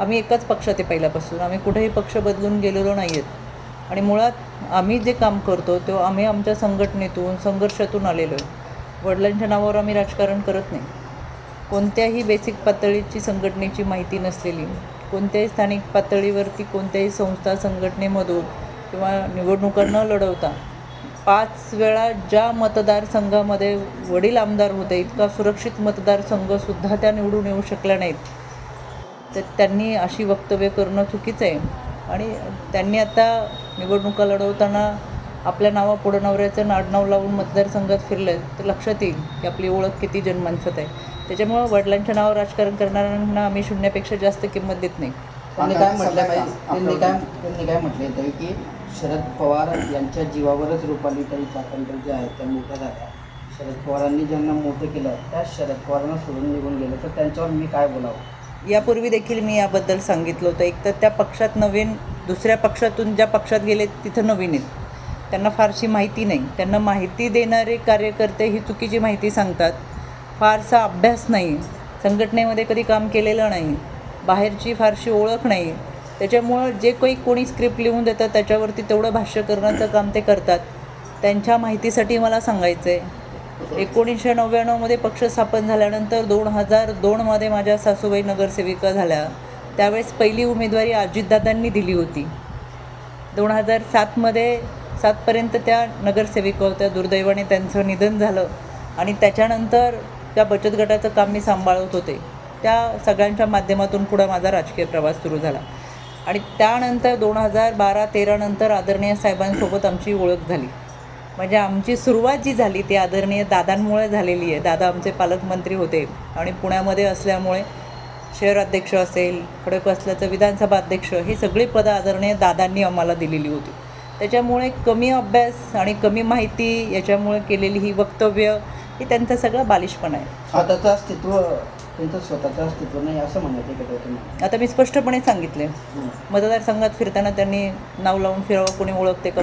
आम्ही एकाच पक्षात आहे पहिल्यापासून. आम्ही कुठेही पक्ष बदलून गेलेलो नाही आहेत आणि मुळात आम्ही जे काम करतो तो आम्ही आमच्या संघटनेतून संघर्षातून आलेलो आहे. वडिलांच्या नावावर आम्ही राजकारण करत नाही. कोणत्याही बेसिक पातळीची संघटनेची माहिती नसलेली कोणत्याही स्थानिक पातळीवरती कोणत्याही संस्था संघटनेमधून किंवा निवडणुका न लढवता पाच वेळा ज्या मतदारसंघामध्ये वडील आमदार होते इतका सुरक्षित मतदारसंघसुद्धा त्या निवडून येऊ शकल्या नाहीत. तर त्यांनी अशी वक्तव्य करणं चुकीचं आहे. आणि त्यांनी आता निवडणुका लढवताना आपल्या नावापुढं नवऱ्याचं नाडनाव लावून मतदारसंघात फिरलं तर लक्षात येईल की आपली ओळख किती जनमानसात आहे. त्याच्यामुळं वडिलांच्या नावावर राजकारण करणाऱ्यांना आम्ही शून्यापेक्षा जास्त किंमत देत नाही. त्यांनी काय म्हटलं पाहिजे त्यांनी काय त्यांनी काय म्हटले तरी की शरद पवार यांच्या जीवावरच रुपालीताई चाकणकर जे आहेत त्या मोठ्या झाल्या शरद पवारांनी ज्यांना मोठं केलं त्या शरद पवारांना सोडून निघून गेलं तर त्यांच्यावर मी काय बोलावं? यापूर्वी देखील मी याबद्दल सांगितलं होतं. एक तर त्या पक्षात नवीन दुसऱ्या पक्षातून ज्या पक्षात गेले तिथं नवीन आहेत. त्यांना फारशी माहिती नाही. त्यांना माहिती देणारे कार्यकर्ते ही चुकीची माहिती सांगतात. फारसा अभ्यास नाही. संघटनेमध्ये कधी काम केलेलं नाही. बाहेरची फारशी ओळख नाही. त्याच्यामुळं जे काही कोणी स्क्रिप्ट लिहून देतात त्याच्यावरती तेवढं भाष्य करण्याचं काम ते करतात. त्यांच्या माहितीसाठी मला सांगायचं आहे एकोणीसशे नव्याण्णवमध्ये पक्ष स्थापन झाल्यानंतर दोन हजार दोनमध्ये माझ्या सासूबाई नगरसेविका झाल्या. त्यावेळेस पहिली उमेदवारी अजितदादांनी दिली होती. दोन हजार सातमध्ये सातपर्यंत त्या नगरसेविका होत्या. दुर्दैवाने त्यांचं निधन झालं आणि त्याच्यानंतर त्या बचत गटाचं काम मी सांभाळत होते. त्या सगळ्यांच्या माध्यमातून पुढं माझा राजकीय प्रवास सुरू झाला. आणि त्यानंतर दोन हजार बारा तेरानंतर आदरणीय साहेबांसोबत आमची ओळख झाली. म्हणजे आमची सुरुवात जी झाली ती आदरणीय दादांमुळे झालेली आहे. दादा आमचे पालकमंत्री होते आणि पुण्यामध्ये असल्यामुळे शहराध्यक्ष असेल खडक असल्याचं विधानसभा अध्यक्ष ही सगळी पदं आदरणीय दादांनी आम्हाला दिलेली होती. त्याच्यामुळे कमी अभ्यास आणि कमी माहिती याच्यामुळे केलेली ही वक्तव्य ही त्यांचा सगळा बालिशपणा आहे. स्वतःचं अस्तित्व त्यांचं स्वतःचं अस्तित्व नाही असं तुम्ही आता मी स्पष्टपणे सांगितले. मतदारसंघात फिरताना त्यांनी नाव लावून फिरावं कोणी ओळखते का?